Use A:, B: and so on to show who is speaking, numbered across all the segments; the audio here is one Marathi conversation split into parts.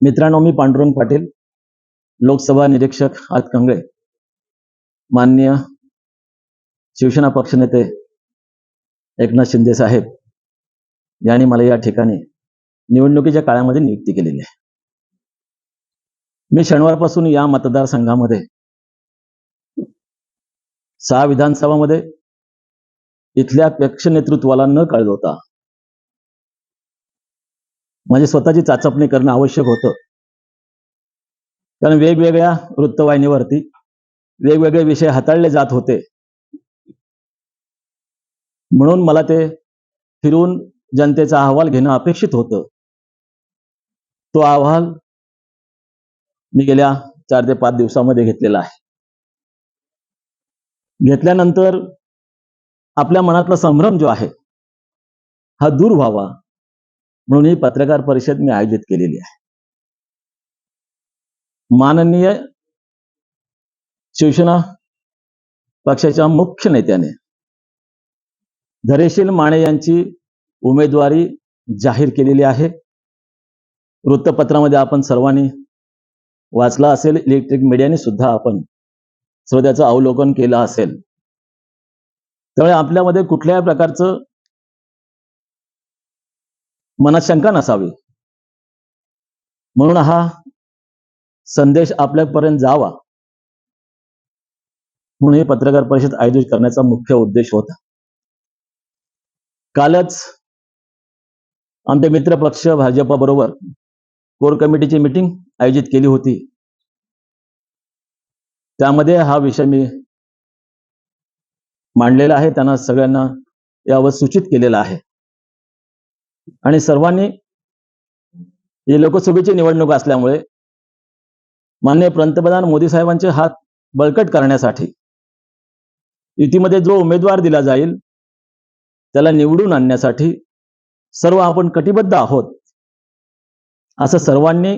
A: मित्रांनो मी पांडुरंग पाटील लोकसभा निरीक्षक हातकंगळे माननीय शिवसेना पक्षनेते एकनाथ शिंदे साहेब यांनी मला या ठिकाणी निवडणुकीच्या काळामध्ये नियुक्ती केलेली आहे. मी शनिवारपासून या मतदारसंघामध्ये सहा विधानसभामध्ये इथल्या पक्ष नेतृत्वाला न कळवता म्हणजे स्वतःची चाचपणी करणं आवश्यक होतं. कारण वेगवेगळ्या वृत्तवाहिनीवरती वेगवेगळे विषय हाताळले जात होते. म्हणून मला ते फिरून जनतेचा अहवाल घेणं अपेक्षित होतं. तो अहवाल मी गेल्या चार ते पाच दिवसामध्ये घेतलेला आहे. घेतल्यानंतर आपल्या मनातला संभ्रम जो आहे हा दूर व्हावा. म्हणून ही पत्रकार परिषद मी आयोजित केलेली आहे. माननीय शिवसेना पक्षाच्या मुख्य नेत्याने धरेशील माने यांची उमेदवारी जाहीर केलेली आहे. वृत्तपत्रामध्ये आपण सर्वांनी वाचला असेल इलेक्ट्रिक मीडियाने सुद्धा आपण स्वतःचं अवलोकन केलं असेल. त्यामुळे आपल्यामध्ये कुठल्याही प्रकारचं मनात शंका नसावी. म्हणून हा संदेश आपल्यापर्यंत जावा. म्हणून ही पत्रकार परिषद आयोजित करण्याचा मुख्य उद्देश होता. कालच आमचे मित्र पक्ष भाजपा बरोबर कोर कमिटीची मिटिंग आयोजित केली होती. त्यामध्ये हा विषय मी मांडलेला आहे त्यांना सगळ्यांना यावर सूचित केलेला आहे. आणि सर्वांनी ही लोकसभेची निवडणूक असल्यामुळे माननीय पंतप्रधान मोदी साहेबांचे हात बळकट करण्यासाठी युतीमध्ये जो उमेदवार दिला जाईल त्याला निवडून आणण्यासाठी सर्व आपण कटिबद्ध आहोत असं सर्वांनी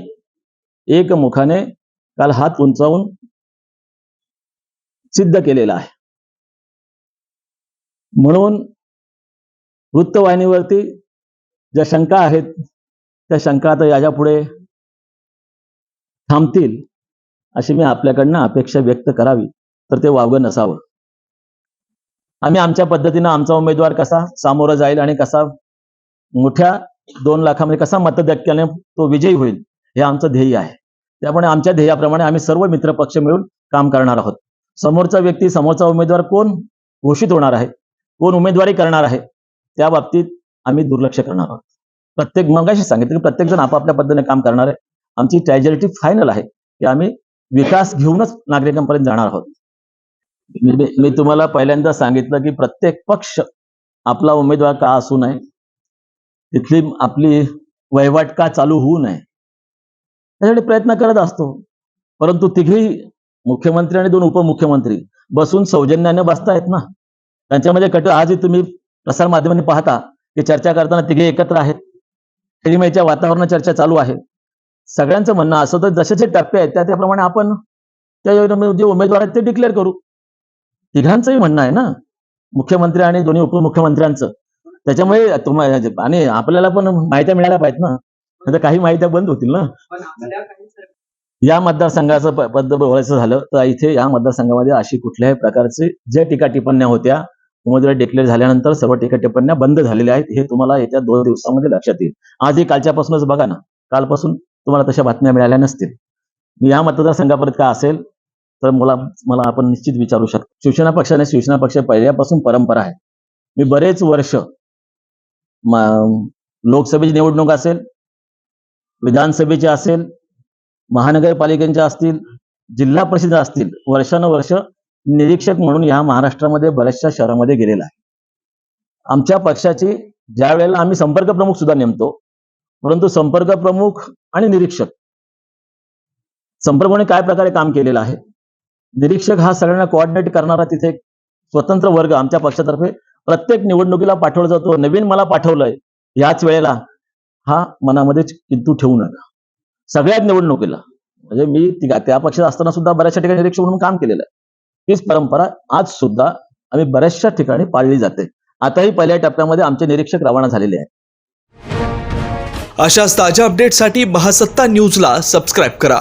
A: एकमुखाने काल हात उंचावून सिद्ध केलेला आहे. म्हणून वृत्तवाहिनीवरती ज्या शंका आहेत त्या शंका आता याच्यापुढे थांबतील अशी मी आपल्याकडनं अपेक्षा व्यक्त करावी तर ते वावगं नसावं. आम्ही आमच्या पद्धतीनं आमचा उमेदवार कसा सामोरं जाईल आणि कसा मोठ्या दोन लाखामध्ये कसा मतधक्क्याने तो विजयी होईल हे आमचं ध्येय आहे. त्यामुळे आमच्या ध्येयाप्रमाणे आम्ही सर्व मित्र पक्ष मिळून काम करणार आहोत. समोरचा व्यक्ती समोरचा उमेदवार कोण घोषित होणार आहे? कोण उमेदवारी करणार आहे? त्या बाबतीत आम्ही दुर्लक्ष करणार आहोत. प्रत्येक मगाशी सांगितलं की प्रत्येक जण आपापल्या पद्धतीने काम करणार आहे. आमची ट्रॅजेलिटी फायनल आहे की आम्ही विकास घेऊनच नागरिकांपर्यंत जाणार आहोत. मी तुम्हाला पहिल्यांदा सांगितलं की प्रत्येक पक्ष आपला उमेदवार का असू नये तिथली आपली वहिवाट का चालू होऊ नये त्यासाठी प्रयत्न करत असतो. परंतु तिघी मुख्यमंत्री आणि दोन उपमुख्यमंत्री बसून सौजन्याने बसतायत ना. त्यांच्यामध्ये कट आजही तुम्ही प्रसारमाध्यमांनी पाहता की चर्चा करताना तिघे एकत्र आहेत. खेळीमेच्या वातावरणात चर्चा चालू आहे. सगळ्यांचं म्हणणं असं तर जसे जे टप्पे आहेत त्या त्याप्रमाणे आपण त्या योजनेमध्ये जे उमेदवार आहेत ते डिक्लेअर करू. तिघांचंही म्हणणं आहे ना. मुख्यमंत्री आणि दोन्ही उपमुख्यमंत्र्यांचं. त्याच्यामुळे तुम्हाला आणि आपल्याला पण माहित्या मिळायला पाहिजेत ना. आता काही माहित्या बंद होतील ना. या मतदारसंघाचं पद बोलायचं झालं तर इथे या मतदारसंघामध्ये अशी कुठल्याही प्रकारचे ज्या टीका टिप्पण्या होत्या उमेदवारी डिक्लेअर झाल्यानंतर सर्व टीका टिप्पण्या बंद झालेल्या आहेत. हे तुम्हाला येत्या दोन दिवसामध्ये लक्षात येईल. आजही कालच्यापासूनच बघा ना. कालपासून तुम्हाला तशा बातम्या मिळाल्या नसतील. या मतदारसंघापर्यंत का असेल तर मला मला आपण निश्चित विचारू शकतो शिवसेना पक्षाने शिवसेना पक्ष पहिल्यापासून परंपरा आहे. मी बरेच वर्ष लोकसभेची निवडणूक असेल विधानसभेची असेल महानगरपालिकेच्या असतील जिल्हा परिषद असतील वर्षानुवर्ष निरीक्षक म्हणून या महाराष्ट्रामध्ये बऱ्याचशा शहरामध्ये गेलेला आहे. आमच्या पक्षाची ज्या वेळेला आम्ही संपर्क प्रमुख सुद्धा नेमतो परंतु संपर्क प्रमुख आणि निरीक्षक संपर्कने काय प्रकारे काम केलेलं आहे? निरीक्षक हा सगळ्यांना कोऑर्डिनेट करणारा तिथे एक स्वतंत्र वर्ग आमच्या पक्षातर्फे प्रत्येक निवडणुकीला पाठवला जातो. नवीन मला पाठवलंय याच वेळेला हा मनामध्ये किंतू ठेवू नका. सगळ्याच निवडणुकीला म्हणजे मी त्या पक्षात असताना सुद्धा बऱ्याचशा ठिकाणी निरीक्षक म्हणून काम केलेलं आहे. हीच परंपरा आज सुद्धा आम्ही बऱ्याचशा ठिकाणी पाळली जाते. आताही पहिल्या टप्प्यामध्ये आमचे निरीक्षक रवाना झालेले आहेत.
B: अशाच ताज्या अपडेटसाठी महासत्ता न्यूजला सबस्क्राईब करा.